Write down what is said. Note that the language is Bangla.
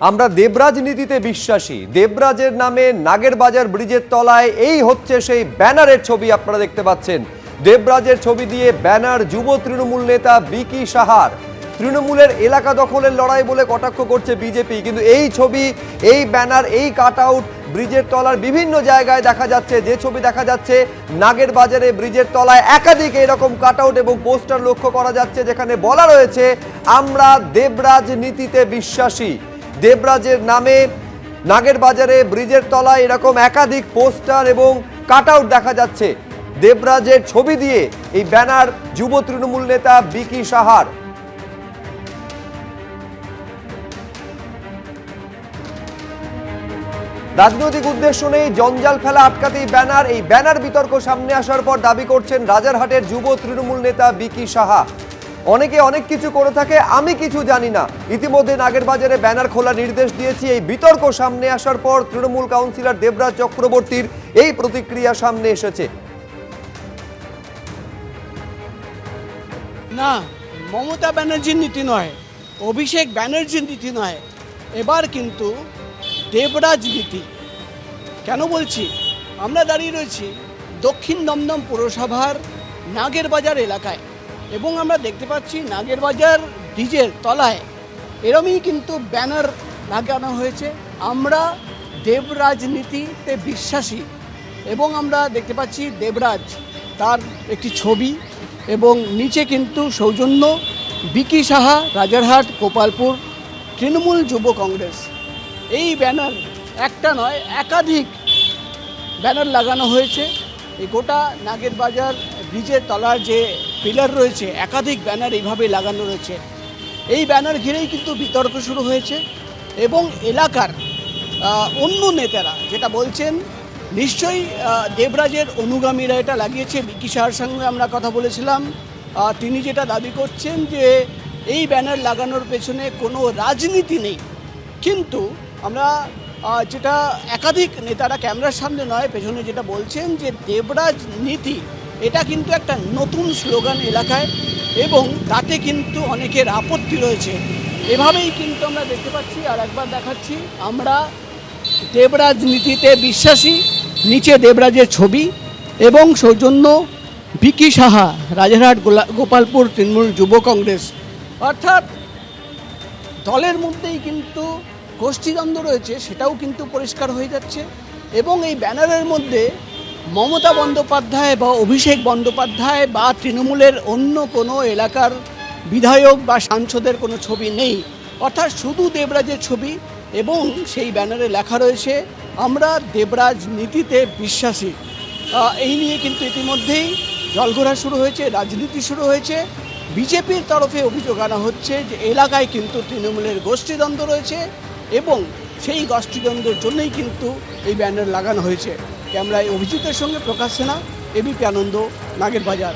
আমরা দেবরাজ নীতিতে বিশ্বাসী। দেবরাজের নামে নাগের বাজার ব্রিজের তলায় এই হচ্ছে সেই ব্যানারের ছবি আপনারা দেখতে পাচ্ছেন। দেবরাজের ছবি দিয়ে ব্যানার যুব তৃণমূল নেতা বিকি সাহার। তৃণমূলের এলাকা দখলের লড়াই বলে কটাক্ষ করছে বিজেপি, কিন্তু এই ছবি, এই ব্যানার, এই কাট আউট ব্রিজের তলার বিভিন্ন জায়গায় দেখা যাচ্ছে। যে ছবি দেখা যাচ্ছে নাগের বাজারে ব্রিজের তলায় একাধিক এরকম কাট আউট এবং পোস্টার লক্ষ্য করা যাচ্ছে, যেখানে বলা রয়েছে, আমরা দেবরাজ নীতিতে বিশ্বাসী। দেবরাজের নামে নাগের বাজারে ব্রিজের তলায় এরকম একাধিক পোস্টার এবং কাট দেখা যাচ্ছে। দেবরাজের ছবি দিয়ে এই ব্যানার যুব তৃণমূল নেতা বিকি সাহার। রাজনৈতিক উদ্দেশ্য নেই জঞ্জাল ফেলা আটকাতে এই ব্যানার। এই ব্যানার বিতর্ক সামনে আসার পর দাবি করছেন রাজারহাটের যুব তৃণমূল নেতা বিকি সাহা। অনেকে অনেক কিছু করে থাকে, আমি কিছু জানি না। ইতিমধ্যে নাগের বাজারে ব্যানার খোলা নির্দেশ দিয়েছি, এই বিতর্ক সামনে আসার পর তৃণমূল কাউন্সিলর দেবরাজ চক্রবর্তীর এই প্রতিক্রিয়া সামনে এসেছে। না, মমতা ব্যানার্জির নীতি নয়, অভিষেক ব্যানার্জির নীতি নয়, এবার কিন্তু দেবরাজ নীতি। কেন বলছি? আমরা দাঁড়িয়ে রয়েছি দক্ষিণ দমদম পৌরসভার নাগের বাজার এলাকায়। এবং আমরা দেখতে পাচ্ছি নাগের বাজার ব্রিজের তলায়। এরমই কিন্তু ব্যানার লাগানো হয়েছে। আমরা দেবরাজনীতিতে বিশ্বাসী এবং আমরা দেখতে পাচ্ছি দেবরাজ তার একটি ছবি এবং নিচে কিন্তু সৌজন্য, বিকি সাহা, রাজারহাট, গোপালপুর, তৃণমূল যুব কংগ্রেস। এই ব্যানার একটা নয়, একাধিক ব্যানার লাগানো হয়েছে। এই গোটা নাগের বাজার ব্রিজের তলার যে পিলার রয়েছে, একাধিক ব্যানার এইভাবে লাগানো রয়েছে। এই ব্যানার ঘিরেই কিন্তু বিতর্ক শুরু হয়েছে এবং এলাকার অন্য নেতারা যেটা বলছেন, নিশ্চয়ই দেবরাজের অনুগামীরা এটা লাগিয়েছে। বিকি সাহার সঙ্গে আমরা কথা বলেছিলাম। তিনি যেটা দাবি করছেন যে, এই ব্যানার লাগানোর পেছনে কোনো রাজনীতি নেই। কিন্তু আমরা যেটা একাধিক নেতারা ক্যামেরার সামনে নয়, পেছনে যেটা বলছেন যে, দেবরাজ নীতি এটা কিন্তু একটা নতুন স্লোগান এলাকায় এবং তাতে কিন্তু অনেকের আপত্তি রয়েছে। এভাবেই কিন্তু আমরা দেখতে পাচ্ছি, আর একবার দেখাচ্ছি। আমরা দেবরাজ নীতিতে বিশ্বাসী, নিচে দেবরাজের ছবি এবং সৌজন্য বিকি সাহা, রাজারহাট গোপালপুর তৃণমূল যুব কংগ্রেস। অর্থাৎ দলের মধ্যেই কিন্তু গোষ্ঠীদ্বন্দ্ব রয়েছে, সেটাও কিন্তু পরিষ্কার হয়ে যাচ্ছে এবং এই ব্যানারের মধ্যে মমতা বন্দ্যোপাধ্যায় বা অভিষেক বন্দ্যোপাধ্যায় বা তৃণমূলের অন্য কোনো এলাকার বিধায়ক বা সাংসদের কোনো ছবি নেই। অর্থাৎ শুধু দেবরাজের ছবি এবং সেই ব্যানারে লেখা রয়েছে, আমরা দেবরাজ নীতিতে বিশ্বাসী। এই নিয়ে কিন্তু ইতিমধ্যেই জলঘোলা শুরু হয়েছে, রাজনীতি শুরু হয়েছে। বিজেপির তরফে অভিযোগ আনা হচ্ছে যে এলাকায় কিন্তু তৃণমূলের গোষ্ঠীদ্বন্দ্ব রয়েছে এবং সেই গোষ্ঠীদ্বন্দ্বের জন্যই কিন্তু এই ব্যানার লাগানো হয়েছে। ক্যামেরায় অভিজিতের সঙ্গে প্রকাশ সেনা এবিপি আনন্দ নাগের বাজার।